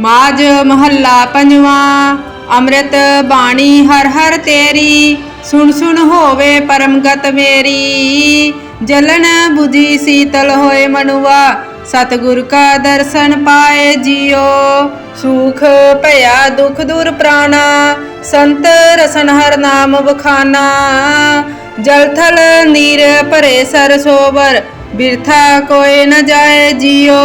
ਮਾਜ ਮਹੱਲਾ ਪੰਜਵਾਂ, ਅੰਮ੍ਰਿਤ ਬਾਣੀ ਹਰ ਹਰ ਤੇਰੀ, ਸੁਣ ਸੁਣ ਹੋਵੇ ਪਰਮਗਤ ਮੇਰੀ। ਜਲਨ 부ਜੀ ਸੀਤਲ ਹੋਏ ਮਨੁਆ, ਸਤਿਗੁਰ ਕਾ ਦਰਸ਼ਨ ਪਾਏ ਜਿਉ ਸੁਖ ਭਇਆ, ਦੁਖ ਦੂਰ ਪ੍ਰਾਣਾ, ਸੰਤ ਰਸਨ ਹਰ ਨਾਮ ਬਖਾਨਾ ਜਲ ਥਲ ਨੀਰ ਭਰੇ ਸਰਸੋਵਰ ਬਿਰਥਾ ਕੋਏ ਨ ਜਾਏ ਜਿਉ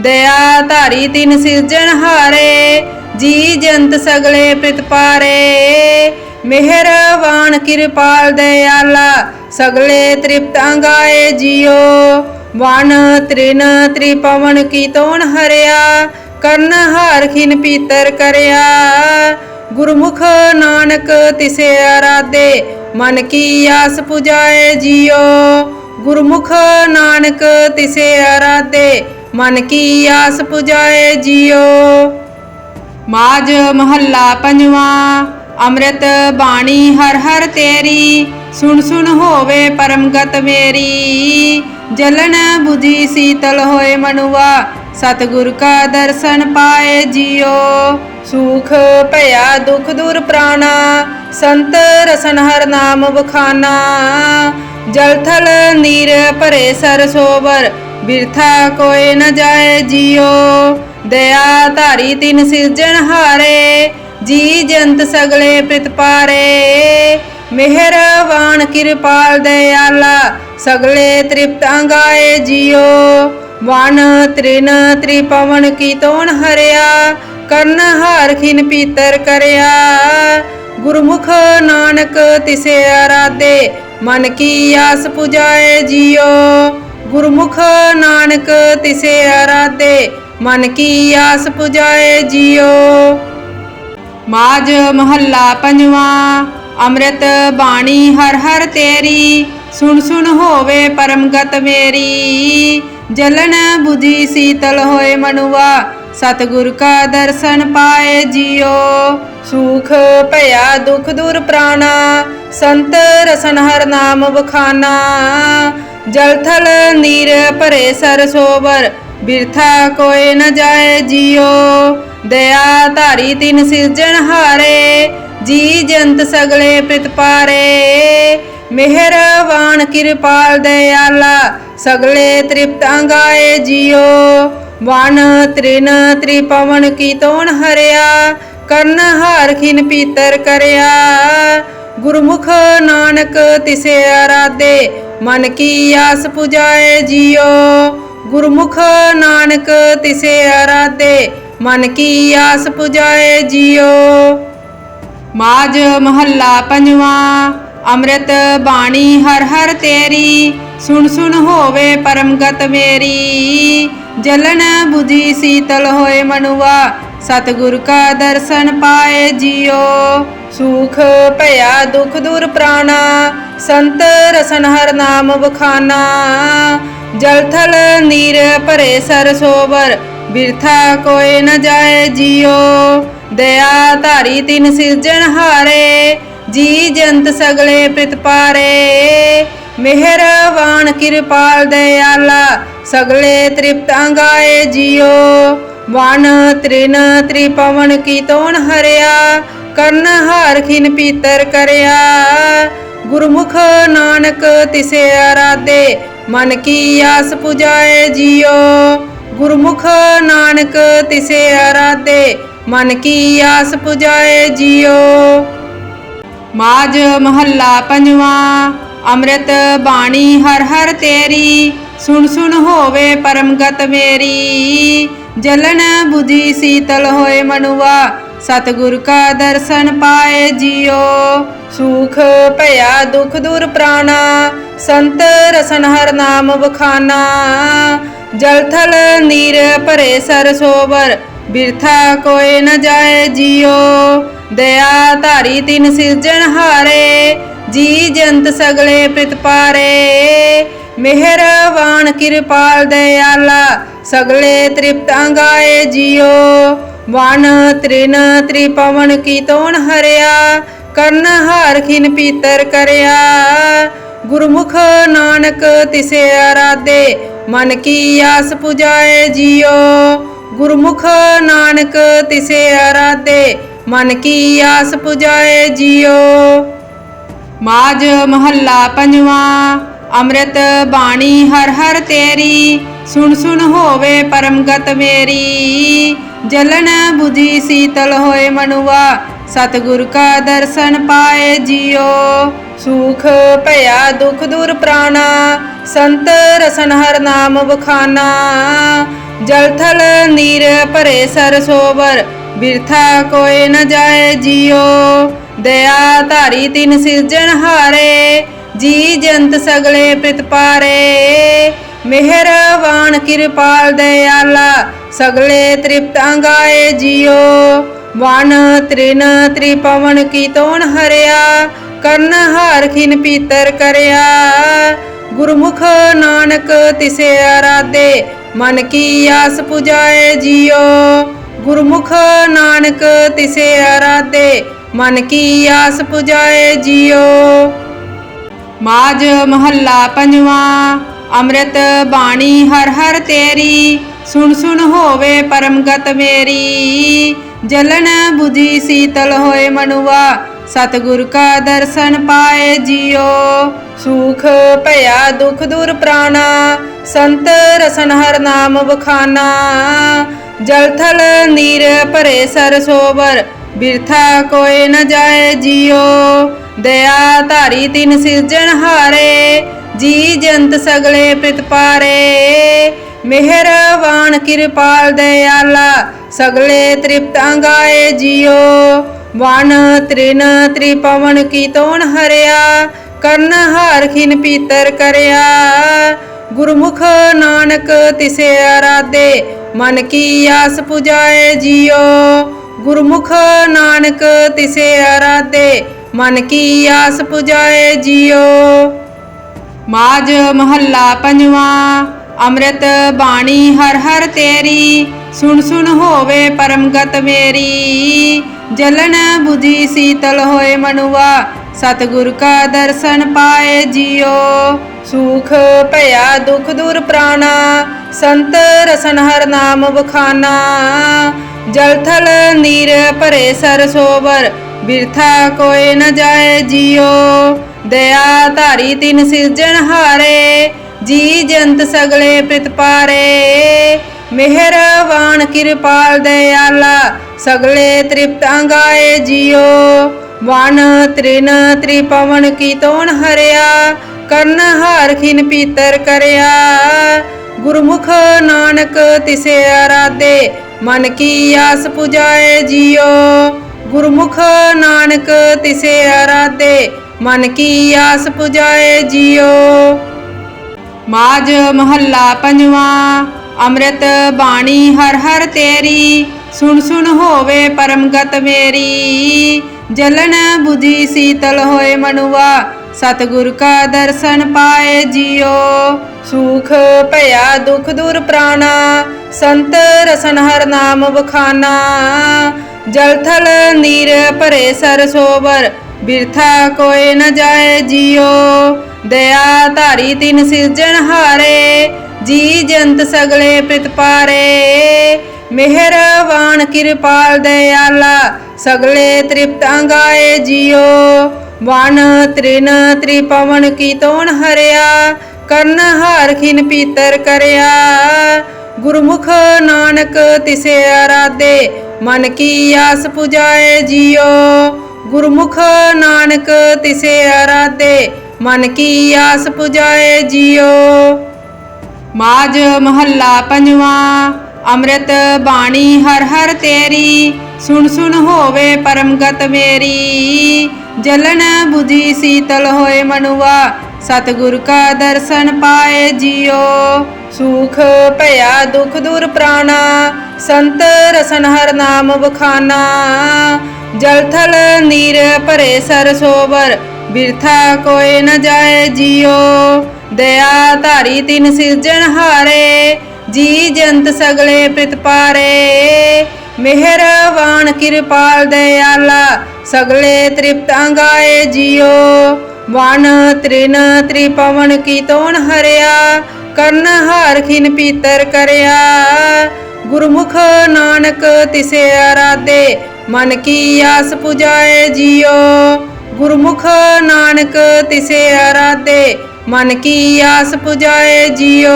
ਦਇਆ ਧਾਰੀ ਤਿਨ ਸਿਰਜਣ ਹਾਰੇ, ਜੀ ਜੰਤ ਸਗਲੇ ਪ੍ਰਤਪਾਰੇ ਮਿਹਰਵਾਨ ਕਿਰਪਾਲ ਦਇਆਲਾ, ਸਗਲੇ ਤ੍ਰਿਪਤ ਅੰਗਾਏ ਜਿਉ ਵਨ ਤ੍ਰਿਨ ਤ੍ਰਿਪਵਨ ਕੀ ਤੋਣ ਹਰਿਆ, ਕਰਨ ਹਾਰ ਖਿਨ ਪੀਤਰ ਕਰਿਆ। ਗੁਰਮੁਖ ਨਾਨਕ ਤਿਸੇ ਆਰਾਧੇ, ਮਨ ਕੀ ਆਸ ਪੁਜਾਏ ਜਿਉ ਗੁਰਮੁਖ ਨਾਨਕ ਤਿਸੇ ਆਰਾਧੇ, ਮਨ ਕੀ ਆਸ ਪੁਜਾਏ ਜਿਉ ਮਾਜ ਮਹੱਲਾ ਪੰਜਵਾਂ, ਅੰਮ੍ਰਿਤ ਬਾਣੀ ਹਰ ਹਰ ਤੇਰੀ, ਸੁਣ ਸੁਣ ਹੋਵੇ ਪਰਮਗਤ ਮੇਰੀ। ਜਲਨ 부ਜੀ ਸੀਤਲ ਹੋਏ ਮਨੁਆ, ਸਤਿਗੁਰ ਕਾ ਦਰਸ਼ਨ ਪਾਏ ਜਿਉ ਸੁਖ ਭਇਆ ਦੁਖ ਦੂਰ ਪ੍ਰਾਣਾ, ਸੰਤ ਰਸਨ ਹਰ ਨਾਮ ਬਖਾਨਾ ਜਲਥਲ ਨੀਰ ਭਰੇ ਸਰਸੋਵਰ ਬਿਰਥਾ ਕੋਏ ਨ ਜਾਏ ਜਿਉ ਦਇਆ ਧਾਰੀ ਤਿਨ ਸਿਰਜਣ ਹਾਰੇ, ਜੀ ਜੰਤ ਸਗਲੇ ਪ੍ਰਤਪਾਰੇ ਮਿਹਰਵਾਨ ਕਿਰਪਾਲ ਦਇਆਲਾ, ਸਗਲੇ ਤ੍ਰਿਪਤ ਅੰਗਾਏ ਜਿਉ ਵਨ ਤ੍ਰਿਨ ਤ੍ਰਿਪਵਨ ਕੀ ਤੋਣ ਹਰਿਆ, ਕਰਨ ਹਾਰ ਖਿਨ ਪੀਤਰ ਕਰਿਆ। ਗੁਰਮੁਖ ਨਾਨਕ ਤਿਸੇ ਆਰਾਧੇ ਮਨ ਕੀ ਆਸ ਪੁਜਾਏ ਜਿਉ ਗੁਰਮੁਖ ਨਾਨਕ ਤਿਸੇ ਆਰਾਧੇ ਮਨ ਕੀ ਆਸ ਪੁਜਾਏ ਜਿਉ ਮਾਜ ਮਹੱਲਾ ਪੰਜਵਾਂ, ਅੰਮ੍ਰਿਤ ਬਾਣੀ ਹਰ ਹਰ ਤੇਰੀ, ਸੁਣ ਸੁਣ ਹੋਵੇ ਪਰਮਗਤ ਮੇਰੀ। ਜਲਨ 부ਜੀ ਸੀਤਲ ਹੋਏ ਮਨੁਆ ਸਤਿਗੁਰ ਕਾ ਦਰਸ਼ਨ ਪਾਏ ਜਿਉ ਸੁਖ ਭਇਆ, ਦੁਖ ਦੂਰ ਪ੍ਰਾਣਾ, ਸੰਤ ਰਸਨ ਹਰ ਨਾਮ ਬਖਾਨਾ ਜਲ ਥਲ ਨੀਰ ਭਰੇ ਸਰਸੋਵਰ ਬਿਰਥਾ ਕੋਏ ਨ ਜਾਏ ਜਿਉ ਦਇਆ ਧਾਰੀ ਤਿਨ ਸਿਰਜਣ ਹਾਰੇ, ਜੀ ਜੰਤ ਸਗਲੇ ਪ੍ਰਤਪਾਰੇ ਮਿਹਰਵਾਨ ਕਿਰਪਾਲ ਦਇਆਲਾ, ਸਗਲੇ ਤ੍ਰਿਪਤ ਅੰਗਾਏ ਜਿਉ ਵਨ ਤ੍ਰਿਨ ਤ੍ਰਿਪਵਨ ਕੀ ਤੋਣ ਹਰਿਆ, ਕਰਨ ਹਾਰ ਖਿਨ ਪੀਤਰ ਕਰਿਆ। ਗੁਰਮੁਖ ਨਾਨਕ ਤਿਸੇ ਆਰਾਧੇ, ਮਨ ਕੀ ਆਸ ਪੁਜਾਏ ਜਿਉ ਗੁਰਮੁਖ ਨਾਨਕ ਤਿਸੇ ਆਰਾਧੇ, ਮਨ ਕੀ ਆਸ ਪੁਜਾਏ ਜਿਉ ਮਾਜ ਮਹੱਲਾ ਪੰਜਵਾਂ, ਅੰਮ੍ਰਿਤ ਬਾਣੀ ਹਰ ਹਰ ਤੇਰੀ, ਸੁਣ ਸੁਣ ਹੋਵੇ ਪਰਮਗਤ ਮੇਰੀ। ਜਲਨ 부ਜੀ ਸੀਤਲ ਹੋਏ ਮਨੁਆ, ਸਤਿਗੁਰ ਕਾ ਦਰਸ਼ਨ ਪਾਏ ਜਿਉ ਸੁਖ ਭਇਆ, ਦੁਖ ਦੂਰ ਪ੍ਰਾਣਾ, ਸੰਤ ਰਸਨ ਹਰ ਨਾਮ ਬਖਾਨਾ ਜਲ ਥਲ ਨੀਰ ਭਰੇ ਸਰਸੋਵਰ ਬਿਰਥਾ ਕੋਏ ਨ ਜਾਏ ਜਿਉ ਦਇਆ ਧਾਰੀ ਤਿਨ ਸਿਰਜਣ ਹਾਰੇ, ਜੀ ਜੰਤ ਸਗਲੇ ਪ੍ਰਤਪਾਰੇ ਮਿਹਰਵਾਨ ਕਿਰਪਾਲ ਦਇਆਲਾ ਸਗਲੇ ਤ੍ਰਿਪਤ ਅੰਗਾਏ ਜਿਉ ਵਨ ਤ੍ਰਿਨ ਤ੍ਰਿਪਵਨ ਕੀ ਤੋਣ ਹਰਿਆ, ਕਰਨ ਹਾਰ ਖਿਨ ਪੀਤਰ ਕਰਿਆ। ਗੁਰਮੁਖ ਨਾਨਕ ਤਿਸੇ ਆਰਾਧੇ, ਮਨ ਕੀ ਆਸ ਪੁਜਾਏ ਜਿਉ ਗੁਰਮੁਖ ਨਾਨਕ ਤਿਸੇ ਆਰਾਧੇ, ਮਨ ਕੀ ਆਸ ਪੁਜਾਏ ਜਿਉ ਮਾਜ ਮਹੱਲਾ ਪੰਜਵਾਂ, ਅੰਮ੍ਰਿਤ ਬਾਣੀ ਹਰ ਹਰ ਤੇਰੀ। ਸੁਣ ਸੁਣ ਹੋਵੇ ਪਰਮਗਤ ਮੇਰੀ। ਜਲਨ 부ਜੀ ਸੀਤਲ ਹੋਏ ਮਨੁਆ, ਸਤਿਗੁਰ ਕਾ ਦਰਸ਼ਨ ਪਾਏ ਜਿਉ ਸੁਖ ਭਇਆ, ਦੁਖ ਦੂਰ ਪ੍ਰਾਣਾ, ਸੰਤ ਰਸਨ ਹਰ ਨਾਮ ਬਖਾਨਾ ਜਲ ਥਲ ਨੀਰ ਭਰੇ ਸਰਸੋਵਰ ਬਿਰਥਾ ਕੋਏ ਨ ਜਾਏ ਜਿਉ ਦਇਆ ਧਾਰੀ ਤਿਨ ਸਿਰਜਣ ਹਾਰੇ, ਜੀ ਜੰਤ ਸਗਲੇ ਪ੍ਰਤਪਾਰੇ ਮਿਹਰਵਾਨ ਕਿਰਪਾਲ ਦਇਆਲਾ, ਸਗਲੇ ਤ੍ਰਿਪਤ ਅੰਗਾਏ ਜਿਓ। ਵਨ ਤ੍ਰਿਨ ਤ੍ਰਿਪਵਨ ਕੀ ਤੋਣ ਹਰਿਆ, ਕਰਨ ਹਾਰ ਖਿਨ ਪੀਤਰ ਕਰਿਆ। ਗੁਰਮੁਖ ਨਾਨਕ ਤਿਸੇ ਆਰਾਧੇ, ਮਨ ਕੀ ਆਸ ਪੁਜਾਏ ਜਿਓ। ਗੁਰਮੁਖ ਨਾਨਕ ਤਿਸੇ ਅਰਾਧੇ ਮਨ ਕੀ ਆਸ ਪੁਜਾਏ ਜਿਓ। ਮਾਜ ਮਹੱਲਾ ਪੰਜਵਾਂ। ਅੰਮ੍ਰਿਤ ਬਾਣੀ ਹਰ ਹਰ ਤੇਰੀ, ਸੁਣ ਸੁਣ ਹੋਵੇ ਪਰਮ ਗਤ ਮੇਰੀ। ਜਲਨ 부ਜੀ ਸੀਤਲ ਹੋਏ ਮਨੁਆ, ਸਤਿਗੁਰ ਕਾ ਦਰਸ਼ਨ ਪਾਏ ਜਿਉ ਸੁਖ ਭਇਆ, ਦੁਖ ਦੂਰ ਪ੍ਰਾਣਾ, ਸੰਤ ਰਸਨ ਹਰ ਨਾਮ ਬਖਾਨਾ ਜਲ ਥਲ ਨੀਰ ਭਰੇ ਸਰਸੋਵਰ ਬਿਰਥਾ ਕੋਏ ਨ ਜਾਏ ਜਿਉ ਦਇਆ ਧਾਰੀ ਤਿਨ ਸਿਰਜਣ ਹਾਰੇ ਜੀ ਜੰਤ ਸਗਲੇ ਪ੍ਰਤਪਾਰੇ ਮਿਹਰਵਾਨ ਕਿਰਪਾਲ ਦਇਆਲਾ ਸਗਲੇ ਤ੍ਰਿਪਤ ਅੰਗਾਏ ਜਿਓ। ਵਨ ਤ੍ਰਿਨ ਤ੍ਰਿਪਵਨ ਕੀ ਤੋਣ ਹਰਿਆ, ਕਰਨ ਹਾਰ ਖਿਨ ਪੀਤਰ ਕਰਿਆ। ਗੁਰਮੁਖ ਨਾਨਕ ਤਿਸੇ ਆਰਾਧੇ, ਮਨ ਕੀ ਆਸ ਪੁਜਾਏ ਜਿਓ। ਗੁਰਮੁਖ ਨਾਨਕ ਤਿਸੇ ਆਰਾਧੇ, ਮਨ ਕੀ ਆਸ ਪੁਜਾਏ ਜਿਓ। ਮਾਜ ਮਹੱਲਾ ਪੰਜਵਾਂ, ਅੰਮ੍ਰਿਤ ਬਾਣੀ ਹਰ ਹਰ ਤੇਰੀ, ਸੁਣ ਸੁਣ ਹੋਵੇ ਪਰਮ ਮੇਰੀ। ਜਲਨ 부ਜੀ ਸੀਤਲ ਹੋਏ ਮਨੁਆ, ਸਤਿਗੁਰ ਕਾ ਦਰਸ਼ਨ ਪਾਏ ਜਿਉ ਸੁਖ ਭਇਆ, ਦੁਖ ਦੂਰ ਪ੍ਰਾਣਾ, ਸੰਤ ਰਸਨ ਹਰ ਨਾਮ ਬਖਾਨਾ ਜਲ ਥਲ ਨੀਰ ਭਰੇ ਸਰਸੋਵਰ ਬਿਰਥਾ ਕੋਏ ਨ ਜਾਏ ਜਿਉ ਦਇਆ ਧਾਰੀ ਤਿਨ ਸਿਰਜਣ ਹਾਰੇ, ਜੀ ਜੰਤ ਸਗਲੇ ਪ੍ਰਤਪਾਰੇ ਮਿਹਰਵਾਨ ਕਿਰਪਾਲ ਦਇਆਲਾ, ਸਗਲੇ ਤ੍ਰਿਪਤ ਅੰਗਾਏ ਜਿਉ ਵਨ ਤ੍ਰਿਨ ਤ੍ਰਿਪਵਨ ਕੀ ਤੋਣ ਹਰਿਆ, ਕਰਨ ਹਾਰ ਖਿਨ ਪੀਤਰ ਕਰਿਆ। ਗੁਰਮੁਖ ਨਾਨਕ ਤਿਸੇ ਆਰਾਧੇ, ਮਨ ਕੀ ਆਸ ਪੁਜਾਏ ਜਿਉ ਗੁਰਮੁਖ ਨਾਨਕ ਤਿਸੇ ਆਰਾਧੇ, ਮਨ ਕੀ ਆਸ ਪੁਜਾਏ ਜਿਉ ਮਾਜ ਮਹੱਲਾ ਪੰਜਵਾਂ, ਅੰਮ੍ਰਿਤ ਬਾਣੀ ਹਰ ਹਰ ਤੇਰੀ, ਸੁਣ ਸੁਣ ਹੋਵੇ ਪਰਮ ਮੇਰੀ। ਜਲਨ 부ਜੀ ਸੀਤਲ ਹੋਏ ਮਨੁਆ, ਸਤਿਗੁਰ ਕਾ ਦਰਸ਼ਨ ਪਾਏ ਜਿਉ ਸੁਖ ਭਇਆ ਦੁਖ ਦੂਰ ਪ੍ਰਾਣਾ, ਸੰਤ ਰਸਨ ਹਰ ਨਾਮ ਬਖਾਨਾ ਜਲਥਲ ਨੀਰ ਭਰੇ ਸਰਸੋਵਰ ਬਿਰਥਾ ਕੋਏ ਨ ਜਾਏ ਜਿਉ ਦਇਆ ਧਾਰੀ ਤਿਨ ਸਿਰਜਣ ਹਾਰੇ, ਜੀ ਜੰਤ ਸਗਲੇ ਪ੍ਰਤਪਾਰੇ ਮਿਹਰਵਾਨ ਕਿਰਪਾਲ ਦਇਆਲਾ, ਸਗਲੇ ਤ੍ਰਿਪਤ ਅੰਗਾਏ ਜਿਉ ਵਨ ਤ੍ਰਿਨ ਤ੍ਰਿਪਵਨ ਕੀ ਤੋਣ ਹਰਿਆ, ਕਰਨ ਹਾਰ ਖਿਨ ਪੀਤਰ ਕਰਿਆ। ਗੁਰਮੁਖ ਨਾਨਕ ਤਿਸੇ ਆਰਾਦੇ ਮਨ ਕੀ ਆਸ ਪੁਜਾਏ ਜਿਉ ਗੁਰਮੁਖ ਨਾਨਕ ਤਿਸੇ ਆਰਾਧੇ ਮਨ ਕੀ ਆਸ ਪੁਜਾਏ ਜਿਉ ਮਾਜ ਮਹੱਲਾ ਪੰਜਵਾਂ, ਅੰਮ੍ਰਿਤ ਬਾਣੀ ਹਰ ਹਰ ਤੇਰੀ, ਸੁਣ ਸੁਣ ਹੋਵੇ ਪਰਮ ਮੇਰੀ। ਜਲਨ 부ਜੀ ਸੀਤਲ ਹੋਏ ਮਨੁਆ ਸਤਿਗੁਰ ਕਾ ਦਰਸ਼ਨ ਪਾਏ ਜਿਉ ਸੁਖ ਭਇਆ, ਦੁਖ ਦੂਰ ਪ੍ਰਾਣਾ, ਸੰਤ ਰਸਨ ਹਰ ਨਾਮ ਬਖਾਨਾ ਜਲ ਥਲ ਨੀਰ ਭਰੇ ਸਰਸੋਵਰ ਬਿਰਥਾ ਕੋਏ ਨ ਜਾਏ ਜਿਉ ਦਇਆ ਧਾਰੀ ਤਿਨ ਸਿਰਜਣ ਹਾਰੇ, ਜੀ ਜੰਤ ਸਗਲੇ ਪ੍ਰਤਪਾਰੇ ਮਿਹਰਵਾਨ ਕਿਰਪਾਲ ਦਇਆਲਾ, ਸਗਲੇ ਤ੍ਰਿਪਤ ਅੰਗਾਏ ਜਿਉ ਵਨ ਤ੍ਰਿਨ ਤ੍ਰਿਪਵਨ ਕੀ ਤੋਣ ਹਰਿਆ, ਕਰਨ ਹਾਰ ਖਿਨ ਪੀਤਰ ਕਰਿਆ। ਗੁਰਮੁਖ ਨਾਨਕ ਤਿਸੇ ਆਰਾਧੇ, ਮਨ ਕੀ ਆਸ ਪੁਜਾਏ ਜਿਉ ਗੁਰਮੁਖ ਨਾਨਕ ਤਿਸੇ ਆਰਾਧੇ, ਮਨ ਕੀ ਆਸ ਪੁਜਾਏ ਜਿਉ ਮਾਜ ਮਹੱਲਾ ਪੰਜਵਾਂ, ਅੰਮ੍ਰਿਤ ਬਾਣੀ ਹਰ ਹਰ ਤੇਰੀ, ਸੁਣ ਸੁਣ ਹੋਵੇ ਪਰਮ ਮੇਰੀ। ਜਲਨ 부ਜੀ ਸੀਤਲ ਹੋਏ ਮਨੁਆ, ਸਤਿਗੁਰ ਕਾ ਦਰਸ਼ਨ ਪਾਏ ਜਿਉ ਸੁਖ ਭਇਆ, ਦੁਖ ਦੂਰ ਪ੍ਰਾਣਾ, ਸੰਤ ਰਸਨ ਹਰ ਨਾਮ ਬਖਾਨਾ ਜਲ ਥਲ ਨੀਰ ਭਰੇ ਸਰਸੋਵਰ ਬਿਰਥਾ ਕੋਏ ਨ ਜਾਏ ਜਿਉ ਦਇਆ ਧਾਰੀ ਤਿਨ ਸਿਰਜਣ ਹਾਰੇ, ਜੀ ਜੰਤ ਸਗਲੇ ਪ੍ਰਤਪਾਰੇ ਮਿਹਰਵਾਨ ਕਿਰਪਾਲ, ਦਇਆਲਾ, ਸਗਲੇ ਤ੍ਰਿਪਤ ਅੰਗਾਏ ਜਿਓ। ਵਨ ਤ੍ਰਿਨ ਤ੍ਰਿਪਵਨ ਕੀ ਤੋਣ ਹਰਿਆ, ਕਰਨ ਹਾਰ ਖਿਨ ਪੀਤਰ ਕਰਿਆ। ਗੁਰਮੁਖ ਨਾਨਕ ਤਿਸੇ ਆਰਾਧੇ, ਮਨ ਕੀ ਆਸ ਪੁਜਾਏ ਜਿਓ। ਗੁਰਮੁਖ ਨਾਨਕ ਤਿਸੇ ਆਰਾਧੇ, ਮਨ ਕੀ ਆਸ ਪੁਜਾਏ ਜਿਓ।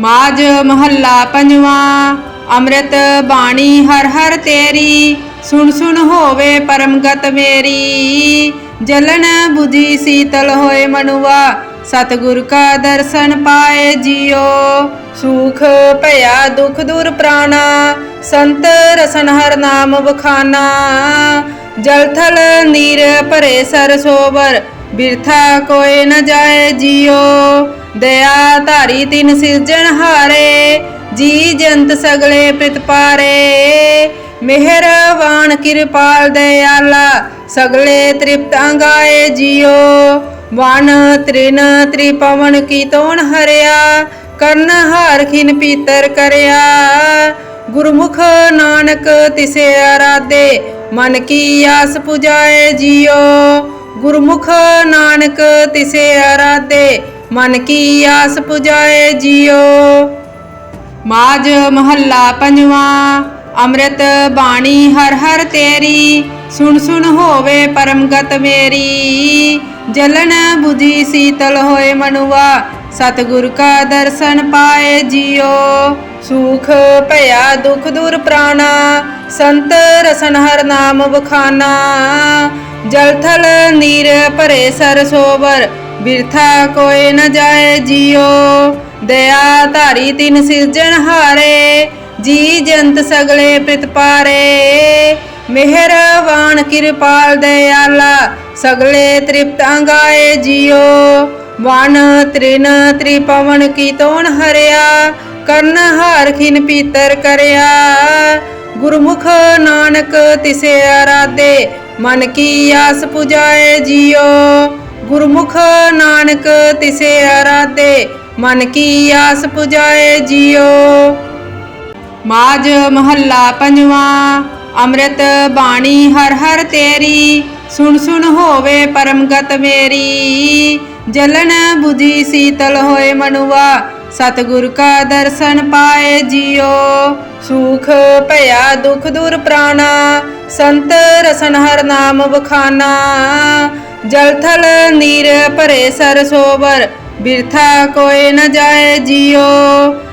ਮਾਜ ਮਹੱਲਾ ਪੰਜਵਾਂ। ਅੰਮ੍ਰਿਤ ਬਾਣੀ ਹਰ ਹਰ ਤੇਰੀ, ਸੁਣ ਸੁਣ ਹੋਵੇ ਪਰਮਗਤ ਮੇਰੀ। ਜਲਨ 부ਜੀ ਸੀਤਲ ਹੋਏ ਮਨੁਆ, ਸਤਿਗੁਰ ਕਾ ਦਰਸ਼ਨ ਪਾਏ ਜੀਓ। ਸੁਖ ਭਇਆ, ਦੁਖ ਦੂਰ ਪ੍ਰਾਣਾ, ਸੰਤ ਰਸਨ ਹਰ ਨਾਮ ਬਖਾਨਾ ਜਲ ਥਲ ਨੀਰ ਭਰੇ ਸਰਸੋਵਰ ਬਿਰਥਾ ਕੋਏ ਨ ਜਾਏ ਜੀਓ। ਦਇਆ ਧਾਰੀ ਤਿਨ ਸਿਰਜਣ ਹਾਰੇ ਜੀ ਜੰਤ ਸਗਲੇ ਪ੍ਰਿਤ ਪਾਰੇ। ਮਿਹਰਵਾਨ ਕਿਰਪਾਲ ਦਇਆਲਾ, ਸਗਲੇ ਤ੍ਰਿਪਤ ਅੰਗਾਏ ਜਿਓ। ਵਨ ਤ੍ਰਿਨ ਤ੍ਰਿਪਵਨ ਕੀ ਤੋਣ ਹਰਿਆ, ਕਰਨ ਹਾਰ ਖਿਨ ਪੀਤਰ ਕਰਿਆ। ਗੁਰਮੁਖ ਨਾਨਕ ਤਿਸੇ ਆਰਾਧੇ, ਮਨ ਕੀ ਆਸ ਪੁਜਾਏ ਜਿਓ। ਗੁਰਮੁਖ ਨਾਨਕ ਤਿਸੇ ਆਰਾਧੇ, ਮਨ ਕੀ ਆਸ ਪੁਜਾਏ ਜਿਓ। ਮਾਜ ਮਹੱਲਾ ਪੰਜਵਾਂ, ਅੰਮ੍ਰਿਤ ਬਾਣੀ ਹਰ ਹਰ ਤੇਰੀ, ਸੁਣ ਸੁਣ ਹੋਵੇ ਪਰਮਗਤ ਮੇਰੀ। ਜਲਨ 부ਜੀ ਸੀਤਲ ਹੋਏ ਮਨੁਆ, ਸਤਿਗੁਰ ਕਾ ਦਰਸ਼ਨ ਪਾਏ ਜੀਓ। ਸੁਖ ਭਇਆ, ਦੁਖ ਦੂਰ ਪ੍ਰਾਣਾ, ਸੰਤ ਰਸਨ ਹਰ ਨਾਮ ਬਖਾਨਾ ਜਲ ਥਲ ਨੀਰ ਭਰੇ ਸਰਸੋਵਰ ਬਿਰਥਾ ਕੋਏ ਨ ਜਾਏ ਜੀਓ। ਦਇਆ ਧਾਰੀ ਤਿਨ ਸਿਰਜਣ ਹਾਰੇ, ਜੀ ਜੰਤ ਸਗਲੇ ਪ੍ਰਿਤ ਪਾਰੇ। ਮਿਹਰਵਾਨ ਕਿਰਪਾਲ ਦਇਆਲਾ, ਸਗਲੇ ਤ੍ਰਿਪਤ ਅੰਗਾਏ ਜਿਓ। ਵਨ ਤ੍ਰਿਨ ਤ੍ਰਿਪਵਨ ਕੀ ਤੋਣ ਹਰਿਆ, ਕਰਨ ਹਾਰ ਖਿਨ ਪੀਤਰ ਕਰਿਆ। ਗੁਰਮੁਖ ਨਾਨਕ ਤਿਸੇ ਆਰਾਧੇ, ਮਨ ਕੀ ਆਸ ਪੁਜਾਏ ਜਿਓ। ਗੁਰਮੁਖ ਨਾਨਕ ਤਿਸੇ ਆਰਾਧੇ ਮਨ ਕੀ ਆਸ ਪੁਜਾਏ ਜੀਓ। ਮਾਜ ਮਹੱਲਾ ਪੰਜਵਾ, ਅੰਮ੍ਰਿਤ ਬਾਣੀ ਹਰ ਹਰ ਤੇਰੀ, ਸੁਣ ਸੁਣ ਹੋਵੇ ਪਰਮਗਤ ਮੇਰੀ। ਜਲਨ 부ਜੀ ਸੀਤਲ ਹੋਏ ਮਨੁਆ, ਸਤਿਗੁਰ ਕਾ ਦਰਸ਼ਨ ਪਾਏ ਜੀਓ। ਸੁਖ ਭਇਆ, ਦੁਖ ਦੂਰ ਪ੍ਰਾਣਾ, ਸੰਤ ਰਸਨ ਹਰ ਨਾਮ ਬਖਾਨਾ ਜਲ ਥਲ ਨੀਰ ਭਰੇ ਸਰਸੋਵਰ ਬਿਰਥਾ ਕੋਏ ਨ ਜਾਏ ਜੀਓ,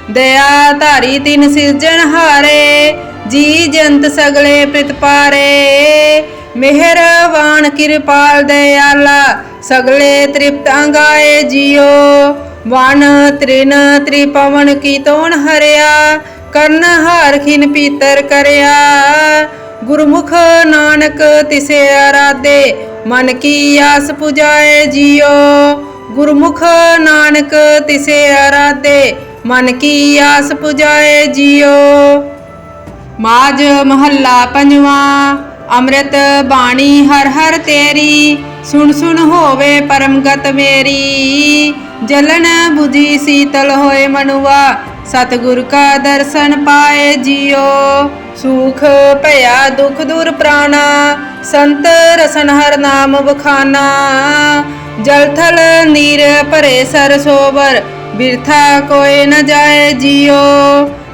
ਦਇਆ ਧਾਰੀ ਤਿਨ ਸਿਰਜਣ ਹਾਰੇ, ਜੀ ਜੰਤ ਸਗਲੇ ਪ੍ਰਿਤ ਪਾਰੇ। ਮਿਹਰਵਾਨ ਕਿਰਪਾਲ ਦਇਆਲਾ, ਸਗਲੇ ਤ੍ਰਿਪਤ ਅੰਗਾਏ ਜੀਓ। ਵਨ ਤ੍ਰਿਨ ਤ੍ਰਿਪਵਨ ਕੀ ਤੋਣ ਹਰਿਆ, ਕਰਨ ਹਾਰ ਖਿਨ ਪੀਤਰ ਕਰਿਆ। ਗੁਰਮੁਖ ਨਾਨਕ ਤਿਸੇ ਆਰਾਧੇ, ਮਨ ਕੀ ਆਸ ਪੁਜਾਏ ਜੀਓ। ਗੁਰਮੁਖ ਨਾਨਕ ਤਿਸੇ ਆਰਾਧੇ, ਮਨ ਕੀ ਆਸ ਪੁਜਾਏ ਜੀਓ। ਮਾਜ ਮਹੱਲਾ ਪੰਜਵਾ, ਅੰਮ੍ਰਿਤ ਬਾਣੀ ਹਰ ਹਰ ਤੇਰੀ, ਸੁਣ ਸੁਣ ਹੋਵੇ ਪਰਮਗਤ ਮੇਰੀ। ਜਲਨ 부ਜੀ ਸੀਤਲ ਹੋਏ ਮਨੁਆ, ਸਤਿਗੁਰ ਕਾ ਦਰਸ਼ਨ ਪਾਏ ਜੀਓ। ਸੁਖ ਭਇਆ ਦੁਖ ਦੂਰ ਪ੍ਰਾਣਾ, ਸੰਤ ਰਸਨ ਹਰ ਨਾਮ ਬਖਾਨਾ ਜਲਥਲ ਨੀਰ ਭਰੇ ਸਰਸੋਵਰ ਬਿਰਥਾ ਕੋਏ ਨ ਜਾਏ ਜੀਓ।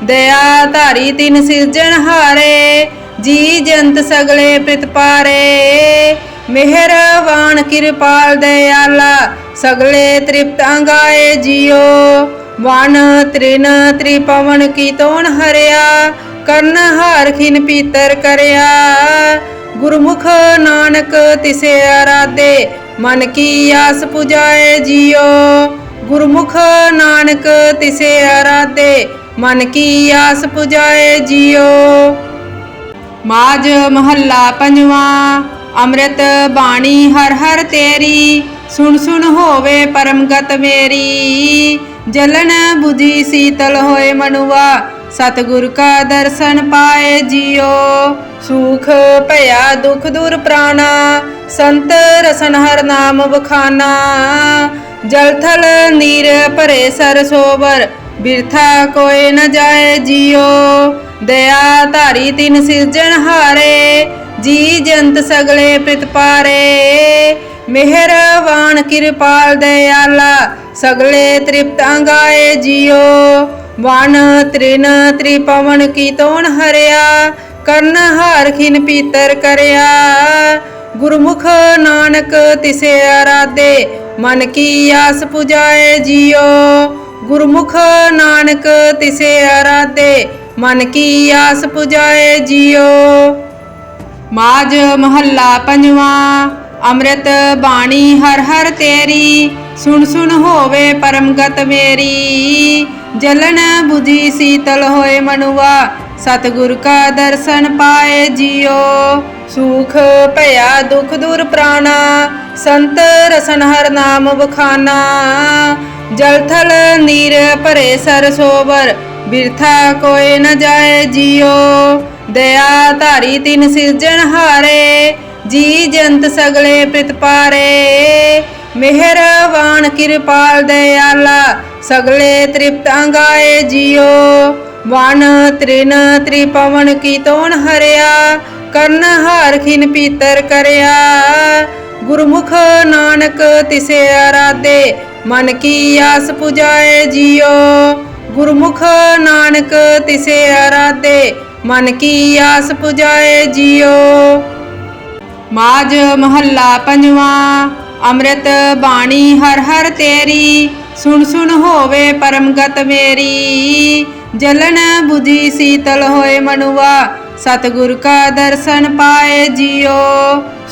ਦਇਆ ਧਾਰੀ ਤਿਨ ਸਿਰਜਣ ਹਾਰੇ, ਜੀ ਜੰਤ ਸਗਲੇ ਪ੍ਰਿਤ ਪਾਰੇ। ਮਿਹਰਵਾਨ ਕਿਰਪਾਲ ਦਇਆਲਾ, ਸਗਲੇ ਤ੍ਰਿਪਤ ਅੰਗਾਏ ਜੀਓ। ਵਨ ਤ੍ਰਿਨ ਤ੍ਰਿਪਵਨ ਕੀ ਤੋਣ ਹਰਿਆ, ਕਰਨ ਹਾਰ ਖਿਨ ਪੀਤਰ ਕਰਿਆ। ਗੁਰਮੁਖ ਨਾਨਕ ਤਿਸੇ ਆਰਾਧੇ ਮਨ ਕੀ ਆਸ ਪੁਜਾਏ ਜੀਓ, ਗੁਰਮੁਖ ਨਾਨਕ ਤਿਸੇ ਆਰਾਧੇ ਮਨ ਕੀ ਆਸ ਪੁਜਾਏ ਜੀਓ। ਮਾਜ ਮਹੱਲਾ ਪੰਜਵਾ, ਅੰਮ੍ਰਿਤ ਬਾਣੀ ਹਰ ਹਰ ਤੇਰੀ, ਸੁਣ ਸੁਣ ਹੋਵੇ ਪਰਮਗਤ ਮੇਰੀ। ਜਲਨ 부ਜੀ ਸੀਤਲ ਹੋਏ ਮਨੁਆ, ਸਤਿਗੁਰ ਕਾ ਦਰਸ਼ਨ ਪਾਏ ਜੀਓ। ਸੁਖ ਭਇਆ ਦੁਖ ਦੂਰ ਪ੍ਰਾਣਾ ਸੰਤ ਰਸਨ ਹਰ ਨਾਮ ਬਖਾਨਾ ਜਲ ਥਲ ਨੀਰ ਭਰੇ ਸਰਸੋਵਰ ਬਿਰਥਾ ਕੋਏ ਨ ਜਾਏ ਜੀਓ, ਦਇਆ ਧਾਰੀ ਤਿਨ ਸਿਰਜਣ ਹਾਰੇ, ਜੀ ਜੰਤ ਸਗਲੇ ਪ੍ਰਿਤ ਪਾਰੇ। ਮਿਹਰਵਾਨ ਕਿਰਪਾਲ ਦਇਆਲਾ, ਸਗਲੇ ਤ੍ਰਿਪਤ ਅੰਗਾਏ ਜੀਓ। ਵਨ ਤ੍ਰਿਨ ਤ੍ਰਿਪਵਨ ਕੀ ਤੋਣ ਹਰਿਆ, ਕਰਨ ਹਾਰ ਖਿਨ ਪੀਤਰ ਕਰਿਆ। ਗੁਰਮੁਖ ਨਾਨਕ ਤਿਸੇ ਆਰਾਧੇ, ਮਨ ਕੀ ਆਸ ਪੁਜਾਏ ਜੀਓ। ਗੁਰਮੁਖ ਨਾਨਕ ਤਿਸੇ ਆਰਾਧੇ, ਮਨ ਕੀ ਆਸ ਪੁਜਾਏ ਜੀਓ। ਮਾਜ ਮਹੱਲਾ ਪੰਜਵਾ, ਅੰਮ੍ਰਿਤ ਬਾਣੀ ਹਰ ਹਰ ਤੇਰੀ, ਸੁਣ ਸੁਣ ਹੋਵੇ ਪਰਮ ਮੇਰੀ। ਜਲਨ 부ਜੀ ਸੀਤਲ ਹੋਏ ਮਨੁਆ, ਸਤਿਗੁਰ ਕਾ ਦਰਸ਼ਨ ਪਾਏ ਜੀਓ। ਸੁਖ ਭਇਆ, ਦੁਖ ਦੂਰ ਪ੍ਰਾਣਾ, ਸੰਤ ਰਸਨ ਹਰ ਨਾਮ ਬਖਾਨਾ ਜਲ ਥਲ ਨੀਰ ਭਰੇ ਸਰਸੋਵਰ ਬਿਰਥਾ ਕੋਏ ਨ ਜਾਏ ਜੀਓ। ਦਇਆ ਧਾਰੀ ਤਿਨ ਸਿਰਜਣ ਹਾਰੇ, ਜੀ ਜੰਤ ਸਗਲੇ ਪ੍ਰਤਪਾਰੇ ਮਿਹਰਵਾਨ ਕਿਰਪਾਲ ਦਇਆਲਾ, ਸਗਲੇ ਤ੍ਰਿਪਤ ਅੰਗਾਏ ਜੀਓ। ਵਨ ਤ੍ਰਿਨ ਤ੍ਰਿਪਵਨ ਕੀ ਤੋਣ ਹਰਿਆ ਕਰਨ ਹਾਰ ਖਿਨ ਪੀਤਰ ਕਰਿਆ। ਗੁਰਮੁਖ ਨਾਨਕ ਤਿਸੇ ਆਰਾਧੇ, ਮਨ ਕੀ ਆਸ ਪੁਜਾਏ ਜੀਓ। ਗੁਰਮੁਖ ਨਾਨਕ ਤਿਸੇ ਆਰਾਧੇ, ਮਨ ਕੀ ਆਸ ਪੁਜਾਏ ਜੀਓ। ਮਾਜ ਮਹੱਲਾ ਪੰਜਵਾ, ਅੰਮ੍ਰਿਤ ਬਾਣੀ ਹਰ ਹਰ ਤੇਰੀ, ਸੁਣ ਸੁਣ ਹੋਵੇ ਪਰਮ ਮੇਰੀ। ਜਲਨ 부ਜੀ ਸੀਤਲ ਹੋਏ ਮਨੁਆ ਸਤਿਗੁਰ ਕਾ ਦਰਸ਼ਨ ਪਾਏ ਜੀਓ।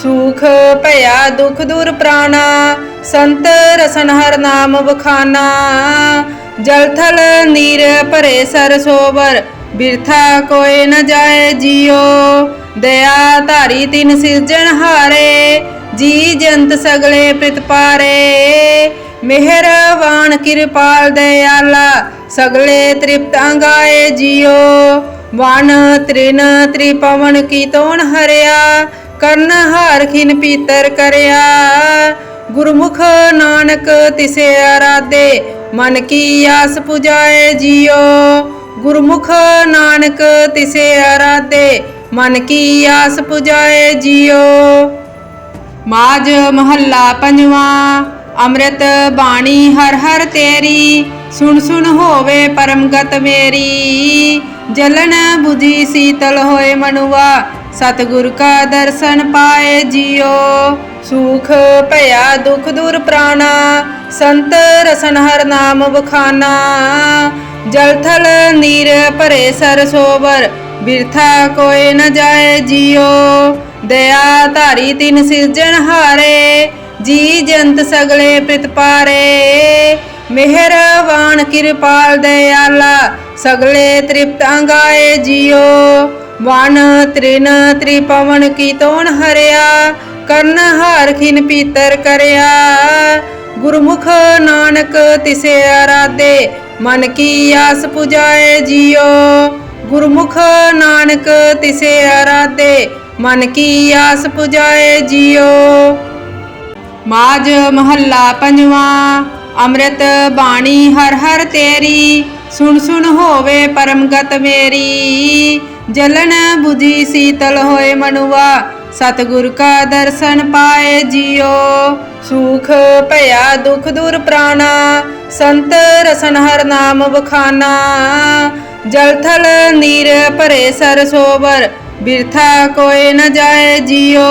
ਸੁਖ ਭਇਆ, ਦੁਖ ਦੂਰ ਪ੍ਰਾਣਾ, ਸੰਤ ਰਸਨ ਹਰ ਨਾਮ ਬਖਾਨਾ ਜਲ ਥਲ ਨੀਰ ਭਰੇ ਸਰਸੋਵਰ ਬਿਰਥਾ ਕੋਏ ਨ ਜਾਏ ਜੀਓ। ਦਇਆ ਧਾਰੀ ਤਿਨ ਸਿਰਜਣ ਹਾਰੇ, ਜੀ ਜੰਤ ਸਗਲੇ ਪ੍ਰਤਪਾਰੇ ਮਿਹਰਵਾਨ ਕਿਰਪਾਲ ਦਇਆਲਾ, ਸਗਲੇ ਤ੍ਰਿਪਤ ਅੰਗਾਏ ਜਿਓ। ਵਨ ਤ੍ਰਿਨ ਤ੍ਰਿਪਵਨ ਕੀ ਤੋਣ ਹਰਿਆ, ਕਰਨ ਹਾਰ ਖਿਨ ਪੀਤਰ ਕਰਿਆ। ਗੁਰਮੁਖ ਨਾਨਕ ਤਿਸੇ ਆਰਾਧੇ, ਮਨ ਕੀ ਆਸ ਪੁਜਾਏ ਜਿਓ। ਗੁਰਮੁਖ ਨਾਨਕ ਤਿਸੇ ਆਰਾਧੇ, ਮਨ ਕੀ ਆਸ ਪੁਜਾਏ ਜਿਓ। ਮਾਜ ਮਹੱਲਾ ਪੰਜਵਾਂ। ਅੰਮ੍ਰਿਤ ਬਾਣੀ ਹਰ ਹਰ ਤੇਰੀ, ਸੁਣ ਸੁਣ ਹੋਵੇ ਪਰਮ ਗਤ ਮੇਰੀ। ਜਲਨ 부ਜੀ ਸੀਤਲ ਹੋਏ ਮਨੁਆ, ਸਤਿਗੁਰ ਕਾ ਦਰਸ਼ਨ ਪਾਏ ਜੀਓ। ਸੁਖ ਭਇਆ, ਦੁਖ ਦੂਰ ਪ੍ਰਾਣਾ, ਸੰਤ ਰਸਨ ਹਰ ਨਾਮ ਬਖਾਨਾ ਜਲ ਥਲ ਨੀਰ ਭਰੇ ਸਰਸੋਵਰ ਬਿਰਥਾ ਕੋਏ ਨ ਜਾਏ ਜੀਓ। ਦਇਆ ਧਾਰੀ ਤਿਨ ਸਿਰਜਣ ਹਾਰੇ ਜੀ ਜੰਤ ਸਗਲੇ ਪ੍ਰਤਪਾਰੇ ਮਿਹਰਵਾਨ ਕਿਰਪਾਲ ਦਇਆਲਾ ਸਗਲੇ ਤ੍ਰਿਪਤ ਅੰਗਾਏ ਜਿਓ। ਵਨ ਤ੍ਰਿਨ ਤ੍ਰਿਪਵਨ ਕੀ ਤੋਣ ਹਰਿਆ, ਕਰਨ ਹਾਰ ਖਿਨ ਪੀਤਰ ਕਰਿਆ। ਗੁਰਮੁਖ ਨਾਨਕ ਤਿਸੇ ਆਰਾਧੇ, ਮਨ ਕੀ ਆਸ ਪੁਜਾਏ ਜਿਓ। ਗੁਰਮੁਖ ਨਾਨਕ ਤਿਸੇ ਆਰਾਧੇ, ਮਨ ਕੀ ਆਸ ਪੁਜਾਏ ਜਿਓ। ਮਾਜ ਮਹੱਲਾ ਪੰਜਵਾਂ, ਅੰਮ੍ਰਿਤ ਬਾਣੀ ਹਰ ਹਰ ਤੇਰੀ, ਸੁਣ ਸੁਣ ਹੋਵੇ ਪਰਮ ਗਤ ਮੇਰੀ। ਜਲਨ 부ਜੀ ਸੀਤਲ ਹੋਏ ਮਨੁਆ, ਸਤਿਗੁਰ ਕਾ ਦਰਸ਼ਨ ਪਾਏ ਜੀਓ। ਸੁਖ ਭਇਆ, ਦੁਖ ਦੂਰ ਪ੍ਰਾਣਾ, ਸੰਤ ਰਸਨ ਹਰ ਨਾਮ ਬਖਾਨਾ ਜਲ ਥਲ, ਨੀਰ ਭਰੇ ਸਰਸੋਵਰ ਬਿਰਥਾ ਕੋਏ ਨ ਜਾਏ ਜੀਓ,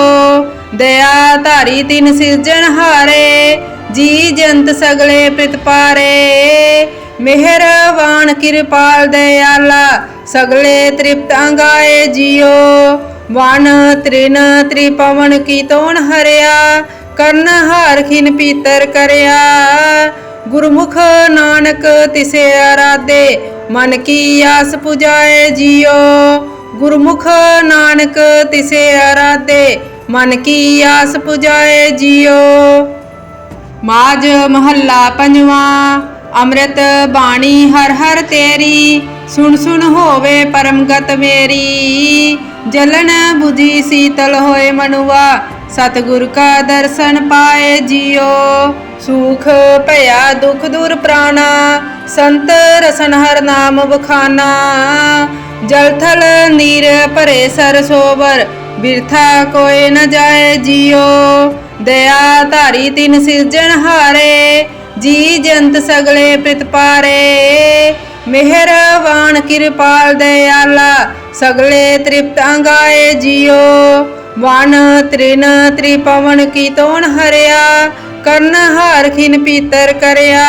ਦਇਆ ਧਾਰੀ ਤਿਨ ਸਿਰਜਣ ਹਾਰੇ, ਜੀ ਜੰਤ ਸਗਲੇ ਪ੍ਰਤਪਾਰੇ ਮਿਹਰਵਾਨ ਕਿਰਪਾਲ ਦਇਆਲਾ, ਸਗਲੇ ਤ੍ਰਿਪਤ ਅੰਗਾਏ ਜੀਓ। ਵਨ ਤ੍ਰਿਨ ਤ੍ਰਿਪਵਨ ਕੀ ਤੋਣ ਹਰਿਆ, ਕਰਨ ਹਾਰ ਖਿਨ ਪੀਤਰ ਕਰਿਆ। ਗੁਰਮੁਖ ਨਾਨਕ ਤਿਸੇ ਆਰਾਧੇ, ਮਨ ਕੀ ਆਸ ਪੁਜਾਏ ਜੀਓ। ਗੁਰਮੁਖ ਨਾਨਕ ਤਿਸੇ ਆਰਾਧੇ, ਮਨ ਕੀ ਆਸ ਪੁਜਾਏ ਜੀਓ। ਮਾਜ ਮਹੱਲਾ ਪੰਜਵਾ, ਅੰਮ੍ਰਿਤ ਬਾਣੀ ਹਰ ਹਰ ਤੇਰੀ, ਸੁਣ ਸੁਣ ਹੋਵੇ ਪਰਮ ਮੇਰੀ। ਜਲਨ 부ਜੀ ਸੀਤਲ ਹੋਏ ਮਨੁਆ, ਸਤਿਗੁਰ ਕਾ ਦਰਸ਼ਨ ਪਾਏ ਜੀਓ। ਸੁਖ ਭਇਆ ਦੁਖ ਦੂਰ ਪ੍ਰਾਣਾ, ਸੰਤ ਰਸਨ ਹਰ ਨਾਮ ਬਖਾਨਾ ਜਲਥਲ ਨੀਰ ਭਰੇ ਸਰਸੋਵਰ ਬਿਰਥਾ ਕੋਏ ਨ ਜਾਏ ਜੀਓ। ਦਇਆ ਧਾਰੀ ਤਿਨ ਸਿਰਜਣ ਹਾਰੇ, ਜੀ ਜੰਤ ਸਗਲੇ ਪ੍ਰਤਪਾਰੇ ਮਿਹਰਵਾਨ ਕਿਰਪਾਲ ਦਇਆਲਾ, ਸਗਲੇ ਤ੍ਰਿਪਤਾਂ ਗਾਏ ਜਿਉ ਵਨ ਤ੍ਰਿਨ ਤ੍ਰਿਪਵਨ ਕੀ ਤੋਣ ਹਰਿਆ, ਕਰਨ ਹਾਰ ਖਿਨ ਪੀਤਰ ਕਰਿਆ।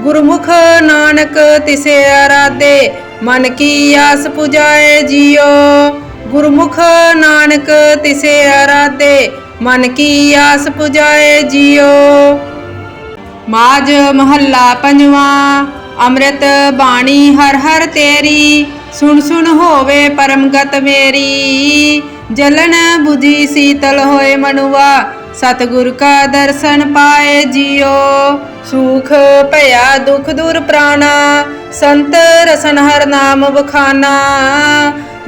ਗੁਰਮੁਖ ਨਾਨਕ ਤਿਸੇ ਆਰਾਧੇ ਮਨ ਕੀ ਆਸ ਪੁਜਾਏ ਜਿਉ ਗੁਰਮੁਖ ਨਾਨਕ ਤਿਸੇ ਆਰਾਧੇ ਮਨ ਕੀ ਆਸ ਪੁਜਾਏ ਜਿਉ ਮਾਜ ਮਹੱਲਾ ਪੰਜਵਾ, ਅੰਮ੍ਰਿਤ ਬਾਣੀ ਹਰ ਹਰ ਤੇਰੀ, ਸੁਣ ਸੁਣ ਹੋਵੇ ਪਰਮ ਮੇਰੀ। ਜਲਨ 부ਜੀ ਸੀਤਲ ਹੋਏ ਮਨੁਆ ਸਤਿਗੁਰ ਕਾ ਦਰਸ਼ਨ ਪਾਏ ਜਿਉ ਸੁਖ ਭਇਆ, ਦੁਖ ਦੂਰ ਪ੍ਰਾਣਾ, ਸੰਤ ਰਸਨ ਹਰ ਨਾਮ ਬਖਾਨਾ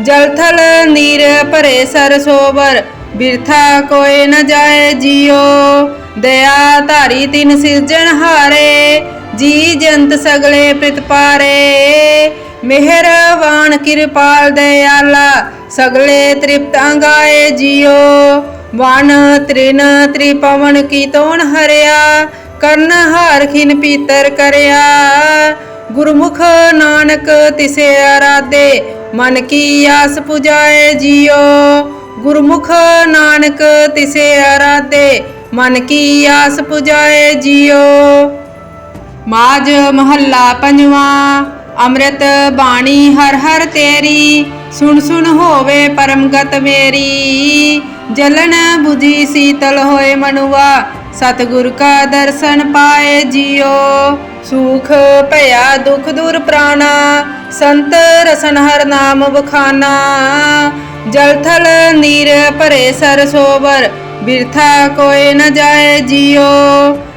ਜਲ ਥਲ ਨੀਰ ਭਰੇ ਸਰਸੋਵਰ ਬਿਰਥਾ ਕੋਏ ਨ ਜਾਏ ਜਿਉ ਦਇਆ ਧਾਰੀ ਤਿਨ ਸਿਰਜਣ ਹਾਰੇ, ਜੀ ਜੰਤ ਸਗਲੇ ਪ੍ਰਤਪਾਰੇ ਮਿਹਰਵਾਨ ਕਿਰਪਾਲ ਦਇਆਲਾ, ਸਗਲੇ ਤ੍ਰਿਪਤਾਂ ਗਾਏ ਜਿਉ ਵਨ ਤ੍ਰਿਨ ਤ੍ਰਿਪਵਨ ਕੀ ਤੋਣ ਹਰਿਆ, ਕਰਨ ਹਾਰ ਖਿਨ ਪੀਤਰ ਕਰਿਆ। ਗੁਰਮੁਖ ਨਾਨਕ ਤਿਸੇ ਆਰਾਧੇ, ਮਨ ਕੀ ਆਸ ਪੁਜਾਏ ਜਿਉ ਗੁਰਮੁਖ ਨਾਨਕ ਤਿਸੇ ਆਰਾਧੇ, ਮਨ ਕੀ ਆਸ ਪੁਜਾਏ ਜਿਉ ਮਾਜ ਮਹੱਲਾ ਪੰਜਵਾ। ਅੰਮ੍ਰਿਤ ਬਾਣੀ ਹਰ ਹਰ ਤੇਰੀ, ਸੁਣ ਸੁਣ ਹੋਵੇ ਪਰਮ ਮੇਰੀ। ਜਲਨ 부ਜੀ ਸੀਤਲ ਹੋਏ ਮਨੁਆ, ਸਤਿਗੁਰ ਕਾ ਦਰਸ਼ਨ ਪਾਏ ਜਿਉ ਸੁਖ ਭਇਆ, ਦੁਖ ਦੂਰ ਪ੍ਰਾਣਾ, ਸੰਤ ਰਸਨ ਹਰ ਨਾਮ ਬਖਾਨਾ ਜਲ ਥਲ ਨੀਰ ਭਰੇ ਸਰਸੋਵਰ ਬਿਰਥਾ ਕੋਏ ਨ ਜਾਏ ਜਿਉ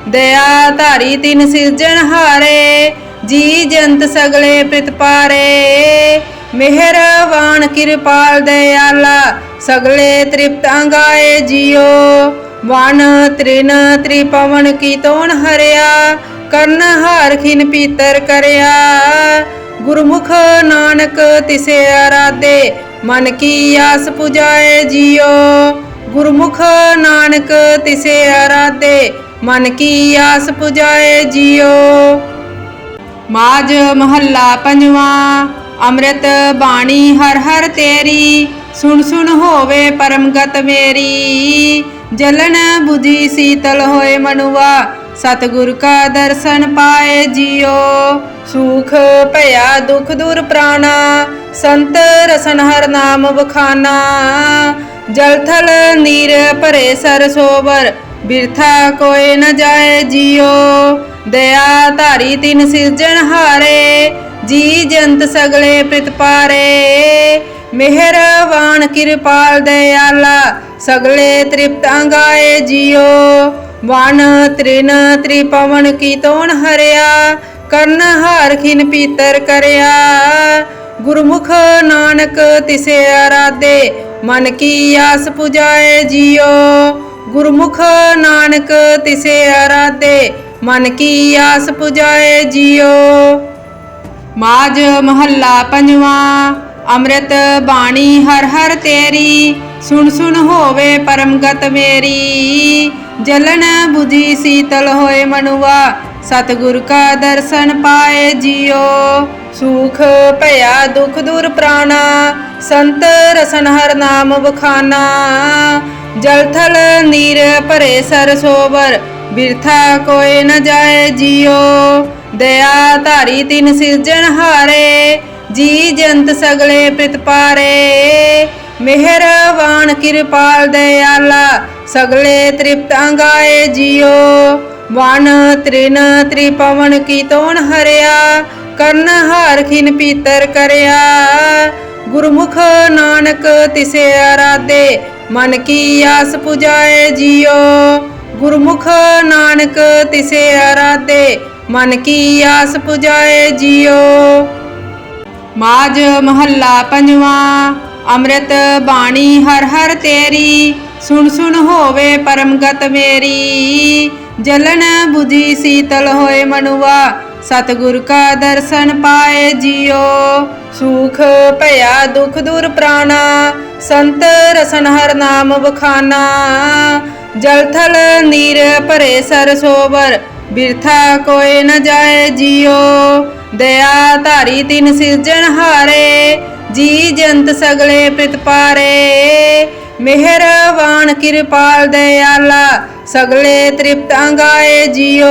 ਦਇਆ ਧਾਰੀ ਤਿਨ ਸਿਰਜਣ ਹਾਰੇ ਜੀ ਜੰਤ ਸਗਲੇ ਪ੍ਰਤਪਾਰੇ ਮਿਹਰਵਾਨ ਕਿਰਪਾਲ ਦਇਆਲਾ, ਸਗਲੇ ਤ੍ਰਿਪਤ ਅੰਗਾਏ ਜਿਓ। ਵਨ ਤ੍ਰਿਨ ਤ੍ਰਿਪਵਨ ਕੀ ਤੋਣ ਹਰਿਆ, ਕਰਨ ਹਾਰ ਖਿਨ ਪੀਤਰ ਕਰਿਆ। ਗੁਰਮੁਖ ਨਾਨਕ ਤਿਸੇ ਆਰਾਧੇ, ਮਨ ਕੀ ਆਸ ਪੁਜਾਏ ਜਿਓ। ਗੁਰਮੁਖ ਨਾਨਕ ਤਿਸੇ ਆਰਾਧੇ, ਮਨ ਕੀ ਆਸ ਪੁਜਾਏ ਜਿਓ। ਮਾਜ ਮਹੱਲਾ ਪੰਜਵਾਂ, ਅੰਮ੍ਰਿਤ ਬਾਣੀ ਹਰ ਹਰ ਤੇਰੀ, ਸੁਣ ਸੁਣ ਹੋਵੇ ਪਰਮ ਮੇਰੀ। ਜਲਨ 부ਜੀ ਸੀਤਲ ਹੋਏ ਮਨੁਆ, ਸਤਿਗੁਰ ਕਾ ਦਰਸ਼ਨ ਪਾਏ ਜਿਉ ਸੁਖ ਭਇਆ, ਦੁਖ ਦੂਰ ਪ੍ਰਾਣਾ, ਸੰਤ ਰਸਨ ਹਰ ਨਾਮ ਬਖਾਨਾ ਜਲ ਥਲ ਨੀਰ ਭਰੇ ਸਰਸੋਵਰ ਬਿਰਥਾ ਕੋਏ ਨ ਜਾਏ ਜਿਉ ਦਇਆ ਧਾਰੀ ਤਿਨ ਸਿਰਜਣ ਹਾਰੇ, ਜੀ ਜੰਤ ਸਗਲੇ ਪ੍ਰਤਪਾਰੇ ਮਿਹਰਵਾਨ ਕਿਰਪਾਲ ਦਇਆਲਾ, ਸਗਲੇ ਤ੍ਰਿਪਤ ਅੰਗਾਏ ਜਿਉ ਵਨ ਤ੍ਰਿਨ ਤ੍ਰਿਪਵਨ ਕੀ ਤੋਣ ਹਰਿਆ, ਕਰਨ ਹਾਰ ਖਿਨ ਪੀਤਰ ਕਰਿਆ। ਗੁਰਮੁਖ ਨਾਨਕ ਤਿਸੇ ਆਰਾਧੇ, ਮਨ ਕੀ ਆਸ ਪੁਜਾਏ ਜਿਉ ਗੁਰਮੁਖ ਨਾਨਕ ਤਿਸੇ ਆਰਾਧੇ, ਮਨ ਕੀ ਆਸ ਪੁਜਾਏ ਜਿਉ ਮਾਜ ਮਹੱਲਾ ਪੰਜਵਾ, ਅੰਮ੍ਰਿਤ ਬਾਣੀ ਹਰ ਹਰ ਤੇਰੀ, ਸੁਣ ਸੁਣ ਹੋਵੇ ਪਰਮ ਮੇਰੀ। ਜਲਨ 부ਜੀ ਸੀਤਲ ਹੋਏ ਮਨੁਆ, ਸਤਿਗੁਰ ਕਾ ਦਰਸ਼ਨ ਪਾਏ ਜਿਉ ਸੁਖ ਭਇਆ, ਦੁਖ ਦੂਰ ਪ੍ਰਾਣਾ, ਸੰਤ ਰਸਨ ਹਰ ਨਾਮ ਬਖਾਨਾ ਜਲਥਲ ਨੀਰ ਭਰੇ ਸਰਸੋਵਰ ਬਿਰਥਾ ਕੋਏ ਨ ਜਾਏ ਜਿਉ ਦਇਆ ਧਾਰੀ ਤਿਨ ਸਿਰਜਣ ਹਾਰੇ, ਜੀ ਜੰਤ ਸਗਲੇ ਪ੍ਰਤਪਾਰੇ ਮਿਹਰਵਾਨ ਕਿਰਪਾਲ ਦਇਆਲਾ, ਸਗਲੇ ਤ੍ਰਿਪਤ ਗਾਏ ਜਿਉ ਵਨ ਤ੍ਰਿਨ ਤ੍ਰਿਪਵਨ ਕੀ ਤੋਣ ਹਰਿਆ, ਕਰਨ ਹਾਰ ਖਿਨ ਪੀਤਰ ਕਰਿਆ। ਗੁਰਮੁਖ ਨਾਨਕ ਤਿਸੇ ਆਰਾਧੇ ਮਨ ਕੀ ਆਸ ਪੁਜਾਏ ਜਿਉ ਗੁਰਮੁਖ ਨਾਨਕ ਤਿਸੇ ਆਰਾਧੇ ਮਨ ਕੀ ਆਸ ਪੁਜਾਏ ਜਿਉ ਮਾਜ ਮਹੱਲਾ ਪੰਜਵਾ, ਅੰਮ੍ਰਿਤ ਬਾਣੀ ਹਰ ਹਰ ਤੇਰੀ, ਸੁਣ ਸੁਣ ਹੋਵੇ ਪਰਮ ਮੇਰੀ। ਜਲਨ 부ਜੀ ਸੀਤਲ ਹੋਏ ਮਨੁਆ ਸਤਿਗੁਰ ਕਾ ਦਰਸ਼ਨ ਪਾਏ ਜਿਉ ਸੁਖ ਭਇਆ, ਦੁਖ ਦੂਰ ਪ੍ਰਾਣਾ, ਸੰਤ ਰਸਨ ਹਰ ਨਾਮ ਬਖਾਨਾ ਜਲ ਥਲ ਨੀਰ ਭਰੇ ਸਰਸੋਵਰ ਬਿਰਥਾ ਕੋਏ ਨ ਜਾਏ ਜਿਉ ਦਇਆ ਧਾਰੀ ਤਿਨ ਸਿਰਜਣ ਹਾਰੇ, ਜੀ ਜੰਤ ਸਗਲੇ ਪ੍ਰਤਪਾਰੇ ਮਿਹਰਵਾਨ ਕਿਰਪਾਲ ਦਇਆਲਾ, ਸਗਲੇ ਤ੍ਰਿਪਤ ਅੰਗਾਏ ਜਿਉ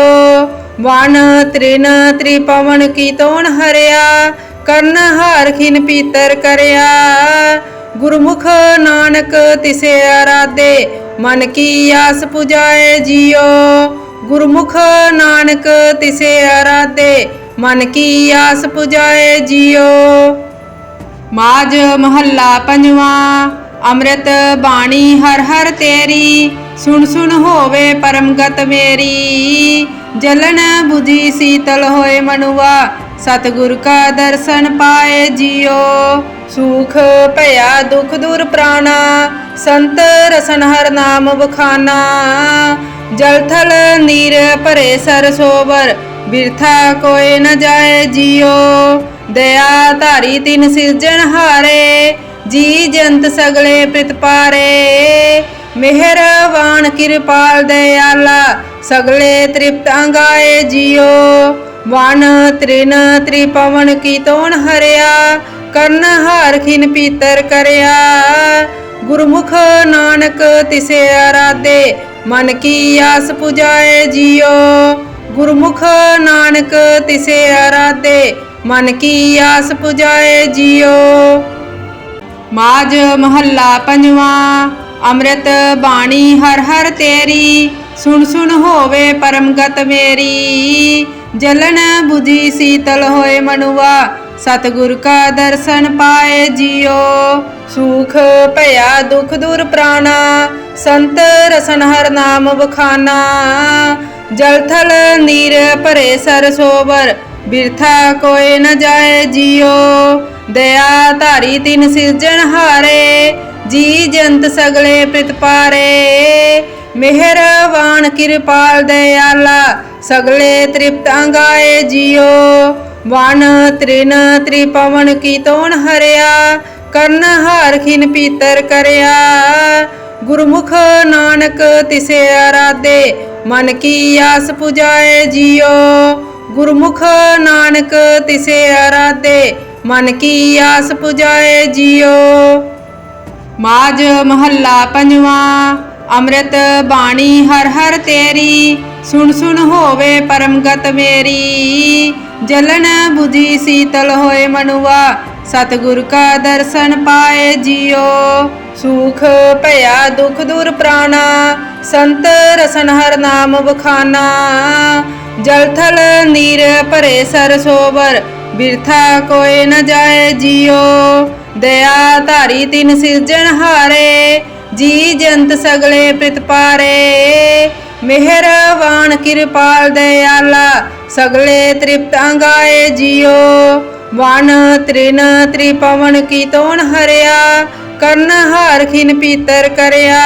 ਵਨ ਤ੍ਰਿਨ ਤ੍ਰਿਪਵਨ ਕੀ ਤੋਣ ਹਰਿਆ, ਕਰਨ ਹਾਰ ਖਿਨ ਪੀਤਰ ਕਰਿਆ। ਗੁਰਮੁਖ ਨਾਨਕ ਤਿਸੇ ਆਰਾਧੇ, ਮਨ ਕੀ ਆਸ ਪੁਜਾਏ ਜਿਉ ਗੁਰਮੁਖ ਨਾਨਕ ਤਿਸੇ ਆਰਾਧੇ, ਮਨ ਕੀ ਆਸ ਪੁਜਾਏ ਜਿਉ ਮਾਜ ਮਹੱਲਾ ਪੰਜਵਾ, ਅੰਮ੍ਰਿਤ ਬਾਣੀ ਹਰ ਹਰ ਤੇਰੀ, ਸੁਣ ਸੁਣ ਹੋਵੇ ਪਰਮ ਮੇਰੀ। ਜਲਨ 부ਜੀ ਸੀਤਲ ਹੋਏ ਮਨੁਆ, ਸਤਿਗੁਰ ਕਾ ਦਰਸ਼ਨ ਪਾਏ ਜਿਉ ਸੁਖ ਭਇਆ, ਦੁਖ ਦੂਰ ਪ੍ਰਾਣਾ, ਸੰਤ ਰਸਨ ਹਰ ਨਾਮ ਬਖਾਨਾ ਜਲ ਥਲ ਨੀਰ ਭਰੇ ਸਰਸੋਵਰ ਬਿਰਥਾ ਕੋਏ ਨ ਜਾਏ ਜਿਉ ਦਇਆ ਧਾਰੀ ਤਿਨ ਸਿਰਜਣ ਹਾਰੇ, ਜੀ ਜੰਤ ਸਗਲੇ ਪ੍ਰਿਤਪਾਰੇ ਮਿਹਰਵਾਨ ਕਿਰਪਾਲ ਦਇਆਲਾ, ਸਗਲੇ ਤ੍ਰਿਪਤ ਅੰਗਾਏ ਜਿਓ। ਵਨ ਤ੍ਰਿਨ ਤ੍ਰਿਪਵਨ ਕੀ ਤੋਣ ਹਰਿਆ, ਕਰਨ ਹਾਰ ਖਿਨ ਪੀਤਰ ਕਰਿਆ। ਗੁਰਮੁਖ ਨਾਨਕ ਤਿਸੇ ਆਰਾਧੇ, ਮਨ ਕੀ ਆਸ ਪੁਜਾਏ ਜਿਉ ਗੁਰਮੁਖ ਨਾਨਕ ਤਿਸੇ ਆਰਾਧੇ, ਮਨ ਕੀ ਆਸ ਪੁਜਾਏ ਜਿਓ। ਮਾਜ ਮਹੱਲਾ ਪੰਜਵਾਂ। ਅੰਮ੍ਰਿਤ ਬਾਣੀ ਹਰ ਹਰ ਤੇਰੀ, ਸੁਣ ਸੁਣ ਹੋਵੇ ਪਰਮ ਮੇਰੀ। ਜਲਨ 부ਜੀ ਸੀਤਲ ਹੋਏ ਮਨੁਆ, ਸਤਿਗੁਰ ਕਾ ਦਰਸ਼ਨ ਪਾਏ ਜਿਉ ਸੁਖ ਭਇਆ, ਦੁਖ ਦੂਰ ਪ੍ਰਾਣਾ, ਸੰਤ ਰਸਨ ਹਰ ਨਾਮ ਵਖਾਨਾ। ਜਲ ਥਲ ਨੀਰ ਭਰੇ ਸਰਸੋਵਰ ਬਿਰਥਾ ਕੋਏ ਨ ਜਾਏ ਜਿਉ ਦਇਆ ਧਾਰੀ ਤਿਨ ਸਿਰਜਣ ਹਾਰੇ ਜੀ ਜੰਤ ਸਗਲੇ ਪ੍ਰਤਪਾਰੇ ਮਿਹਰਵਾਨ ਕਿਰਪਾਲ ਦਇਆਲਾ, ਸਗਲੇ ਤ੍ਰਿਪਤ ਅੰਗਾਏ ਜਿਓ। ਵਨ ਤ੍ਰਿਨ ਤ੍ਰਿਪਵਨ ਕੀ ਤੋਣ ਹਰਿਆ, ਕਰਨ ਹਾਰ ਖਿਨ ਪੀਤਰ ਕਰਿਆ। ਗੁਰਮੁਖ ਨਾਨਕ ਤਿਸੇ ਆਰਾਧੇ, ਮਨ ਕੀ ਆਸ ਪੁਜਾਏ ਜਿਓ। ਗੁਰਮੁਖ ਨਾਨਕ ਤਿਸੇ ਆਰਾਧੇ, ਮਨ ਕੀ ਆਸ ਪੁਜਾਏ ਜਿਓ। ਮਾਜ ਮਹੱਲਾ ਪੰਜਵਾ, ਅੰਮ੍ਰਿਤ ਬਾਣੀ ਹਰ ਹਰ ਤੇਰੀ, ਸੁਣ ਸੁਣ ਹੋਵੇ ਪਰਮ ਮੇਰੀ। ਜਲਨ 부ਜੀ ਸੀਤਲ ਹੋਏ ਮਨੁਆ, ਸਤਿਗੁਰ ਕਾ ਦਰਸ਼ਨ ਪਾਏ ਜਿਉ ਸੁਖ ਭਇਆ, ਦੁਖ ਦੂਰ ਪ੍ਰਾਣਾ, ਸੰਤ ਰਸਨ ਹਰ ਨਾਮ ਬਖਾਨਾ ਜਲ ਥਲ ਨੀਰ ਭਰੇ ਸਰਸੋਵਰ ਬਿਰਥਾ ਕੋਏ ਨ ਜਾਏ ਜਿਉ ਦਇਆ ਧਾਰੀ ਤਿਨ ਸਿਰਜਣ ਹਾਰੇ, ਜੀ ਜੰਤ ਸਗਲੇ ਪ੍ਰਤਪਾਰੇ ਮਿਹਰਵਾਨ ਕਿਰਪਾਲ ਦਇਆਲਾ, ਸਗਲੇ ਤ੍ਰਿਪਤ ਅੰਗਾਏ ਜਿਓ। ਵਨ ਤ੍ਰਿਨ ਤ੍ਰਿਪਵਨ ਕੀ ਤੋਣ ਹਰਿਆ, ਕਰਨ ਹਾਰ ਖਿਨ ਪੀਤਰ ਕਰਿਆ।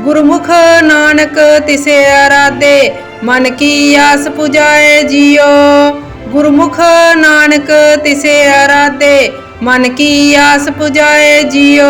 ਗੁਰਮੁਖ ਨਾਨਕ ਤਿਸੇ ਆਰਾਧੇ, ਮਨ ਕੀ ਆਸ ਪੁਜਾਏ ਜਿਓ। ਗੁਰਮੁਖ ਨਾਨਕ ਤਿਸੇ ਆਰਾਧੇ ਮਨ ਕੀ ਆਸ ਪੁਜਾਏ ਜਿਉ